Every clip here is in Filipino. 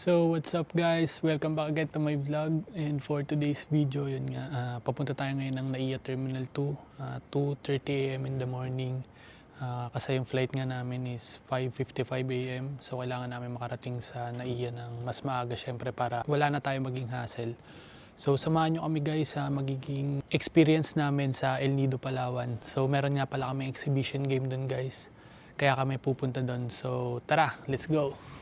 So what's up guys? Welcome back again to my vlog. And for today's video yun nga ah, papunta tayo ngayon ng NAIA Terminal 2 ah, 2.30 am in the morning. Ah, kasi yung flight nga namin is 5.55 am so kailangan namin makarating sa NAIA ng mas maaga syempre para wala na tayo maging hassle. So samahan nyo kami guys sa magiging experience namin sa El Nido Palawan. So meron nga pala kami exhibition game dun guys. Kaya kami pupunta dun. So tara let's go!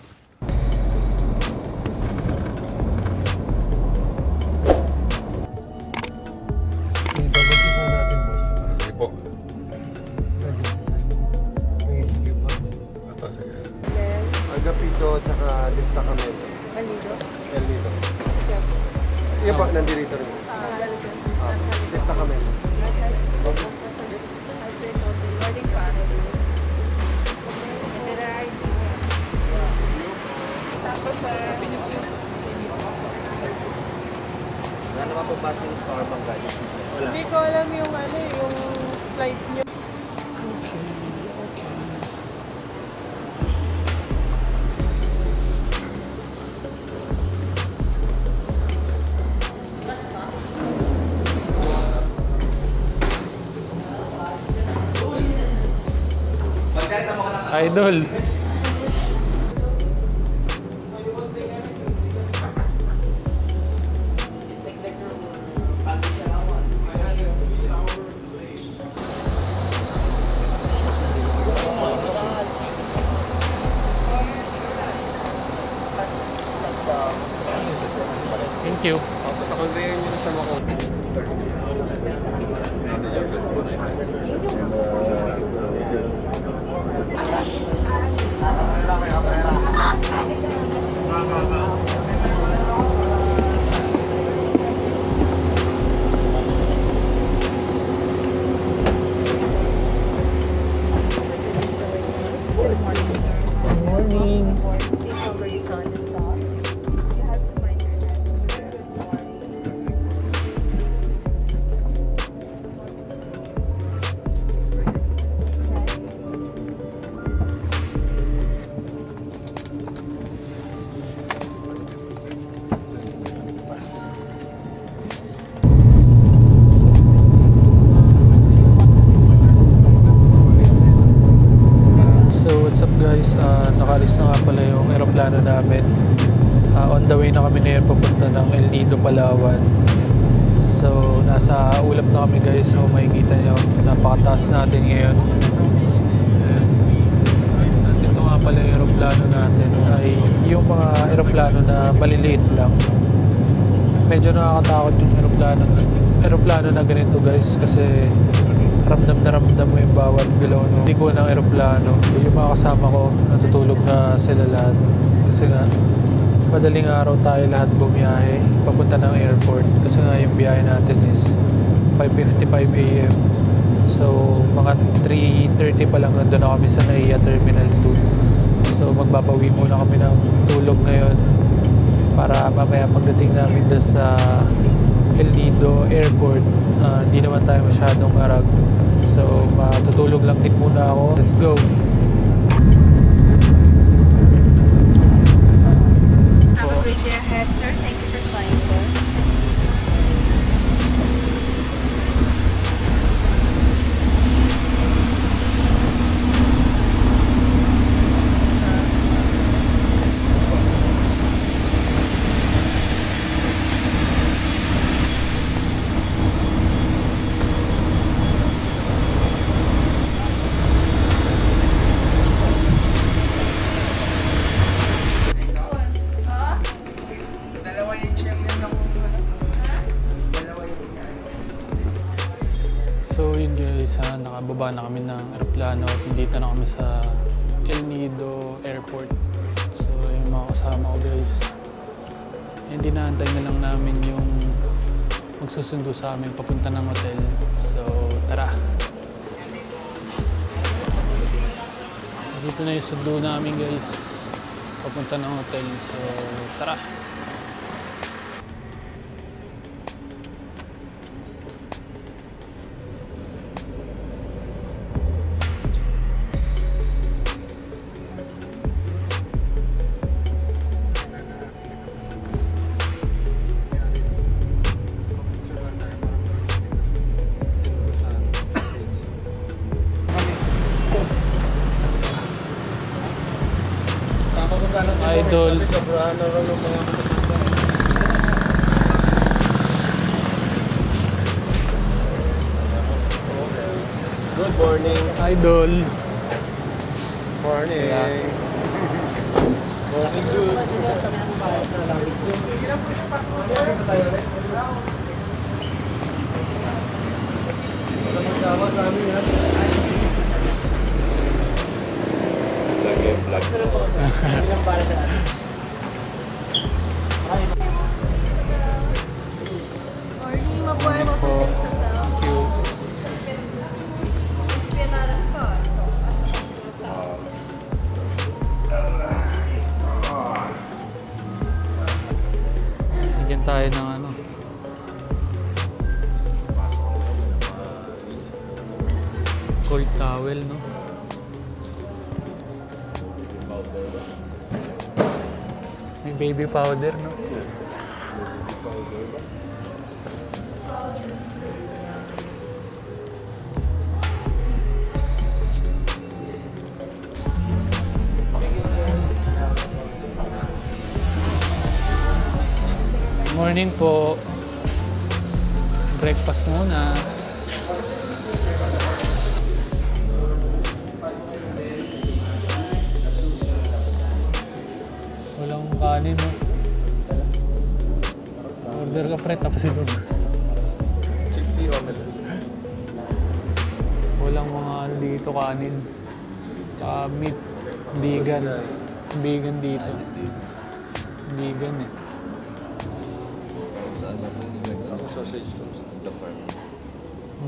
Wala naman po ba yung Starbucks guys? hindi ko alam yung ano, yung flight nyo. Idol! Yung aeroplano namin. Ah, on the way na kami ngayon papunta ng El Nido, Palawan. So nasa ulap na kami guys, so makikita nyo, napakataas natin ngayon. At ito nga pala yung aeroplano natin ay yung mga aeroplano na maliliit lang. Medyo nakakatakot yung aeroplano, aeroplano na ganito guys kasi ramdam na ramdam mo yung bawat galaw no. Hindi ko ng aeroplano. Yung mga kasama ko, natutulog na sila lahat. Kasi nga, madaling araw tayo lahat bumiyahe papunta ng airport. Kasi nga yung biyahe natin is 5.55 a.m. So, mga 3.30 pa lang nandun na kami sa NAIA Terminal 2. So, magbabawi muna kami ng tulog ngayon para mamaya pagdating namin doon sa El Nido Airport, ah, hindi naman tayo masyadong arag. So, matutulog lang din muna ako. Let's go! Kami sa El Nido Airport. So yung mga kasama ko guys, hindi naantay na lang namin yung magsusundo sa amin papunta ng hotel. So tara! Dito na yung sundo namin guys, papunta ng hotel. So tara! Idol. Sobrahan na rin ng mga Good morning. Idol. Morning. Morning, good. Morning, Cold towel, no? May baby powder, no? Morning po. Breakfast muna. Kanin, no? Order ka pre, tapos inog. Walang mga ano dito kanin. Tsaka meat. Vegan. Vegan dito. Vegan eh. Saan ba po Ako sausage toast. The farm.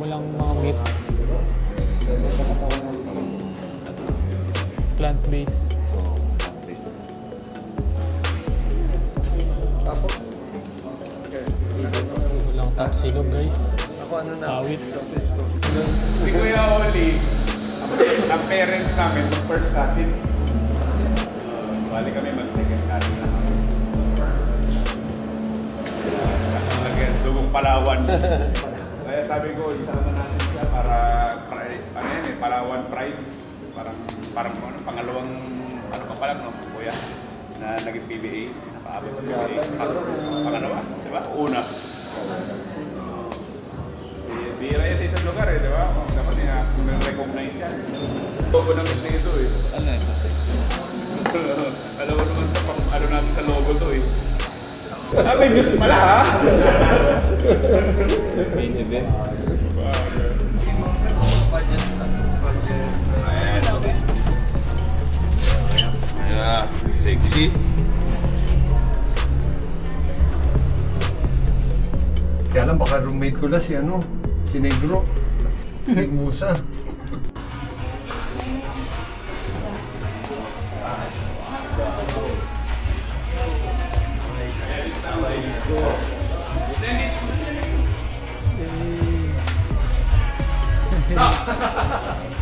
Walang mga meat. Plant-based. Walang tapsilog guys. Ako ano na? Awit. Si Kuya Oli, ang parents namin, first cousin. Uh, bali kami mag-second cousin dugong Palawan. Kaya sabi ko, isama natin siya para, para ano yan eh, Palawan Pride. Parang, parang ano, pangalawang, ano pa pala, no, kuya, na naging PBA, nakaabot sa PBA. Pang- Pangalawa, di ba? Una. Lugar eh, di ba? Oh, Dapat niya recognize yan. Logo namin na ito eh. Ano yung sausage? Alam mo naman pang ano natin sa logo to eh. Ah, may views pala ha? Main event. Ayan. Ayan. Sexy. Kaya lang baka roommate ko lang si ano, si Negro. Si Musa.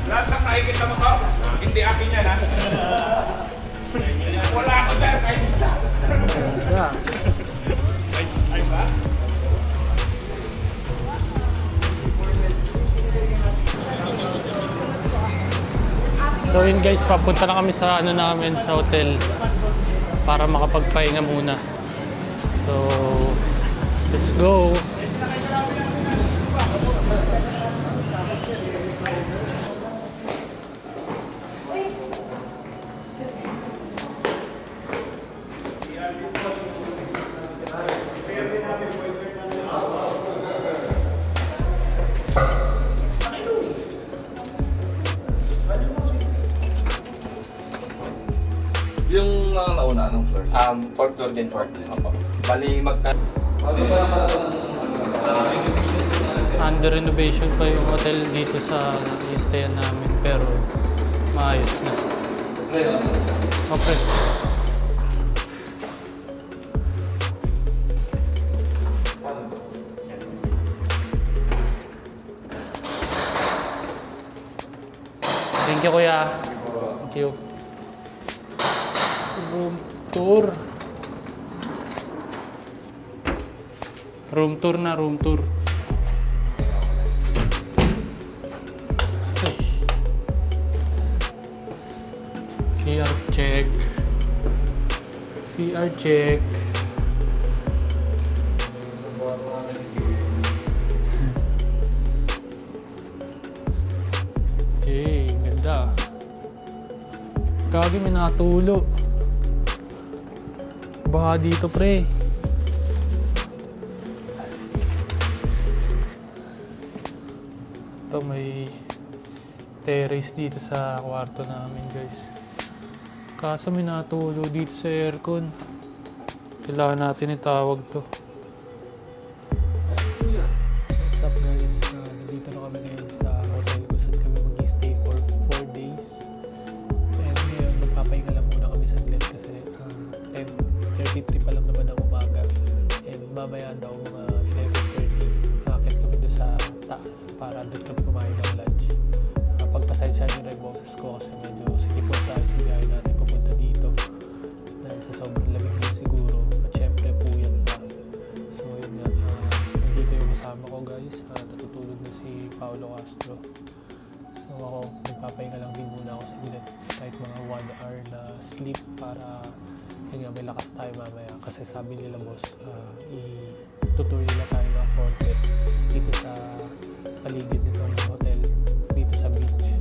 Lahat ng nakikita mo to, hindi akin yan ha. Wala ako dyan kahit isa. So yun guys, papunta na kami sa ano namin sa hotel para makapagpahinga muna. So, let's go. Um, fourth floor din, floor. Opo. Bali, magka... Under renovation pa yung hotel dito sa i-stayan namin pero maayos na. Okay. Thank you, kuya. Thank you. Tour. Room tour na, room tour. Ay. CR check. CR check. Okay, ganda. Kagi may natulo. Baka dito pre. Ito may terrace dito sa kwarto namin guys. Kaso may natulo dito sa aircon. Kailangan natin itawag to. Kasi sabi nila boss, uh, i-tutour nila tayo ng konti dito sa paligid nitong hotel, dito sa beach.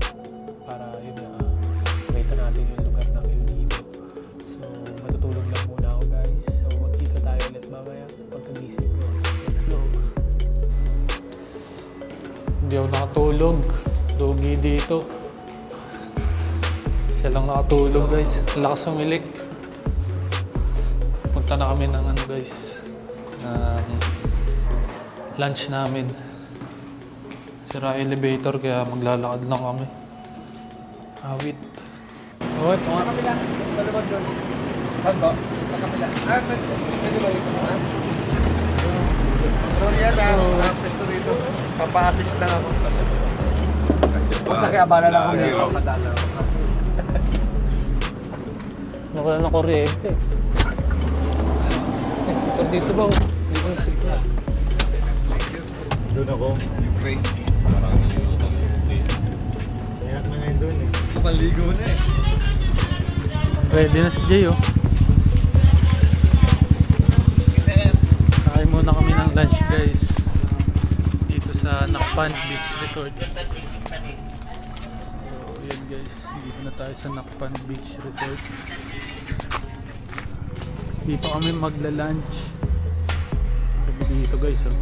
Para yun nga, uh, makita natin yung lugar ng El Nido. So, matutulog lang muna ako guys. So, magkita tayo ulit mamaya pagkagising ko. Let's go! Hindi ako nakatulog. Lugi dito. Siya lang nakatulog guys. Lakas umilik. Punta na kami ng ano guys. Ng lunch namin. Sira elevator kaya maglalakad lang kami. Awit. Oh, ito nga. Sorry yan ah, ah, pwesto rito. Papa-assist lang ako. Basta kaya abala lang ako dito. Padala ako. Nawala ng kuryente. Pero dito ba? Dito na signal. Doon ako. Pray. Kaya na ngayon doon eh. Kapaligo na eh. Ready na si Jay oh. Kain muna kami ng lunch guys. Dito sa Nakpan Beach Resort. So, yun guys. Dito na tayo sa Nakpan Beach Resort. Dito kami magla-lunch. Dito guys oh.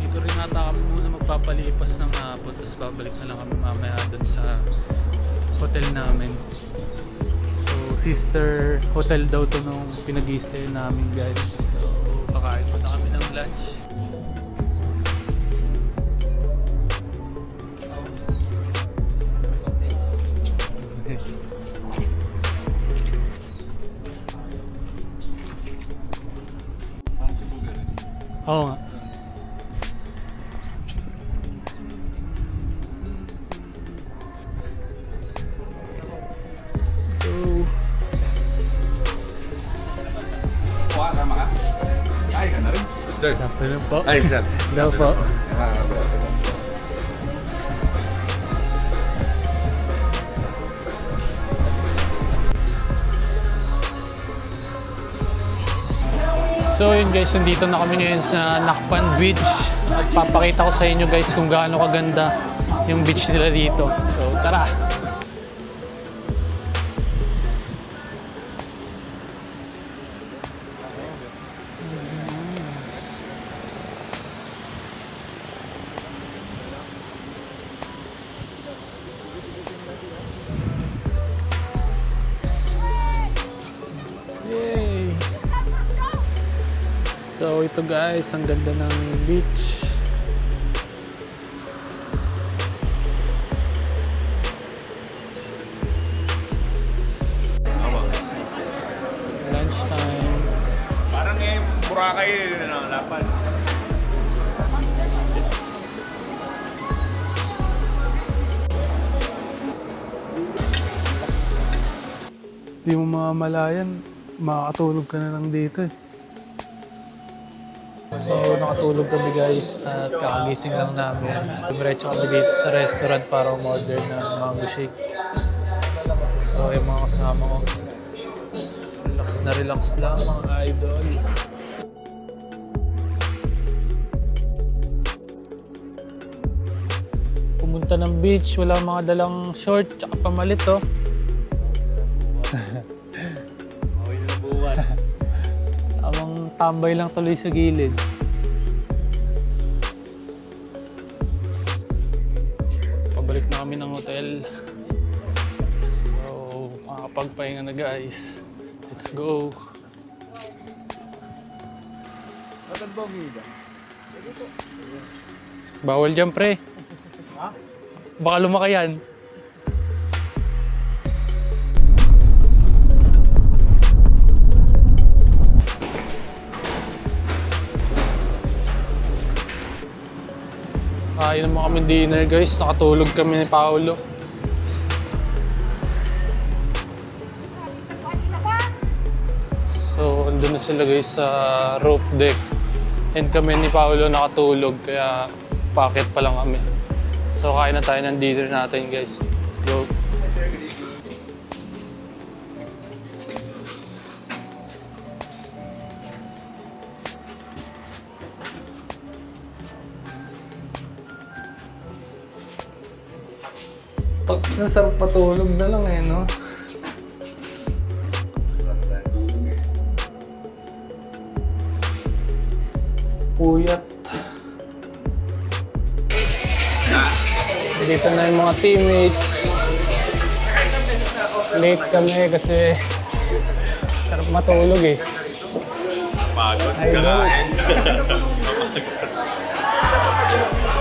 Dito rin ata kami muna magpapalipas ng hapon tapos babalik na lang kami mamaya dun sa hotel namin. So, sister hotel daw to nung pinag stay namin guys. So, kakain pa na kami ng lunch. Oo nga. Ay, ka na rin. Sir. afternoon po. Ay, sir. Daw po. So yun guys, nandito na kami ngayon sa Nakpan Beach. Papakita ko sa inyo guys kung gaano kaganda yung beach nila dito. So tara! So ito guys, ang ganda ng beach. Lunchtime. Parang eh, Boracay na lapan. Hindi mo mamamalayan, makakatulog ka na lang dito eh. So, nakatulog kami guys at kakagising lang namin. Dumiretso kami dito sa restaurant para umorder ng mango shake. So, yung mga kasama ko. Relax na relax lang mga idol. Pumunta ng beach, wala mga dalang short tsaka pamalit oh. Tambay lang tuloy sa gilid. Pabalik na kami ng hotel. So, makakapagpahinga na guys. Let's go. Bawal dyan pre. Baka lumaki yan. Kain naman kami dinner guys. Nakatulog kami ni Paolo. So, andun na sila guys sa roof deck. And kami ni Paolo nakatulog kaya packet pa lang kami. So, kain na tayo ng dinner natin guys. Let's go. Nasarap patulog na lang eh, no? Puyat. Dito na yung mga teammates. Late kami kasi sarap matulog eh. Pagod I know.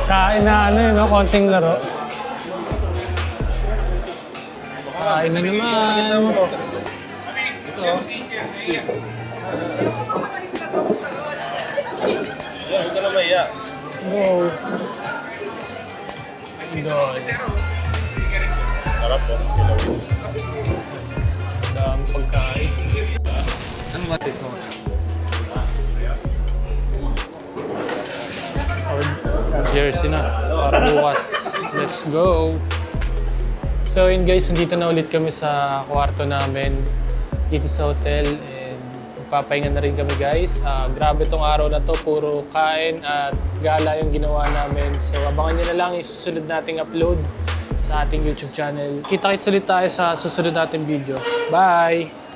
Kain na ano yun, no? konting laro. Kain na naman. Let's go. Idol. Sarap po. Dami pagkain. Ano ba ito? Jersey na. Para bukas. Let's go. So yun guys, nandito na ulit kami sa kwarto namin dito sa hotel and magpapahinga na rin kami guys. Ah, grabe tong araw na to, puro kain at gala yung ginawa namin. So abangan nyo na lang yung susunod nating upload sa ating YouTube channel. Kita-kits ulit tayo sa susunod nating video. Bye!